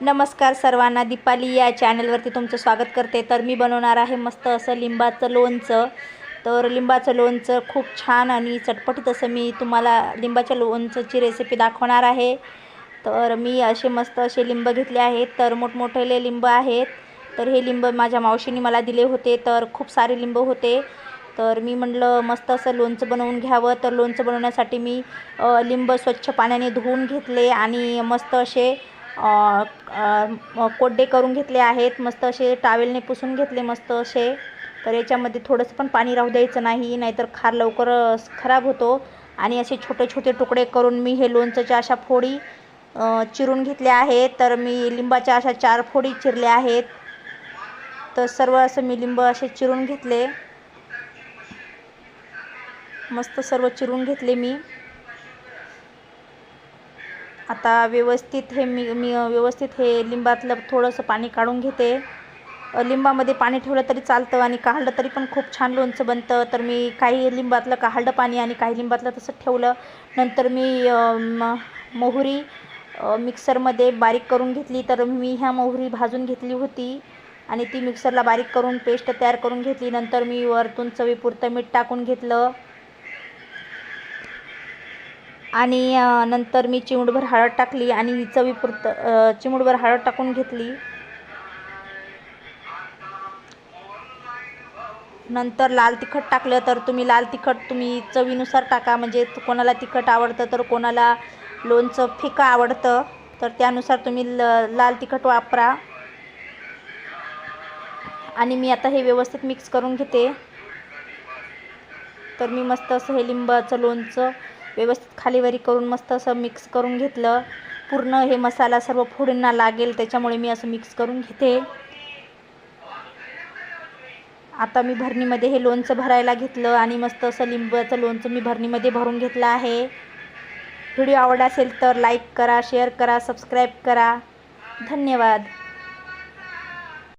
नमस्कार सर्वांना. दीपाली या चॅनलवरती तुमचं स्वागत करते. तर मी बनवणार आहे मस्त असं लिंबाचं लोणचं. तर लिंबाचं लोणचं खूप छान आणि चटपटीत असं मी तुम्हाला लिंबाच्या लोणचंची रेसिपी दाखवणार आहे. तर मी असे मस्त असे लिंब घेतले आहेत. तर मोठमोठेले लिंब आहेत. तर हे लिंब माझ्या मावशीने मला दिले होते. तर खूप सारे लिंब होते. तर मी म्हटलं मस्त असं लोणचं बनवून घ्यावं. तर लोणचं बनवण्यासाठी मी लिंब स्वच्छ पाण्याने धुवून घेतले आणि मस्त असे कोड्डे करून घेतले आहेत मस्त असे टावेलने पुसून घेतले मस्त असे. तर याच्यामध्ये थोडंसं पण पाणी राहू द्यायचं नाही नाहीतर खार लवकर खराब होतो. आणि असे छोटे छोटे तुकडे करून मी हे लोणचंच्या अशा फोडी चिरून घेतल्या आहेत. तर मी लिंबाच्या अशा चार फोडी चिरल्या आहेत. तर सर्व असं मी लिंब असे चिरून घेतले. मस्त सर्व चिरून घेतले मी. आता व्यवस्थित हे मी मी व्यवस्थित हे लिंबातलं थोडंसं पाणी काढून घेते. लिंबामध्ये पाणी ठेवलं तरी चालतं आणि काढलं तरी पण खूप छान लोणचं बनतं. तर मी काही लिंबातलं काढलं पाणी आणि काही लिंबातलं तसं ठेवलं. नंतर मी म- मोहरी मिक्सरमध्ये बारीक करून घेतली. तर मी ह्या मोहरी भाजून घेतली होती आणि ती मिक्सरला बारीक करून पेस्ट तयार करून घेतली. नंतर मी वरतून चवीपुरतं मीठ टाकून घेतलं. आणि नंतर मी चिमूटभर हळद टाकली आणि चवीपुरतं अ, चिमूटभर हळद टाकून घेतली. नंतर लाल तिखट टाकलं तर तुम्ही लाल तिखट तुम्ही चवीनुसार टाका. म्हणजे कोणाला तिखट आवडतं तर कोणाला लोणचं फिकं आवडतं तर त्यानुसार तुम्ही ल लाल तिखट वापरा. आणि मी आता हे व्यवस्थित मिक्स करून घेते. तर मी मस्त असं हे लिंबाचं लोणचं व्यवस्थित खालीवरी करून मस्त असं मिक्स करून घेतलं. पूर्ण हे मसाला सर्व फोडींना लागेल त्याच्यामुळे मी असं मिक्स करून घेते. आता मी भरणीमध्ये हे लोणचं भरायला घेतलं आणि मस्त असं लिंबाचं लोणचं मी भरणीमध्ये भरून घेतलं आहे. व्हिडिओ आवडला असेल तर लाईक करा शेअर करा सबस्क्राईब करा. धन्यवाद.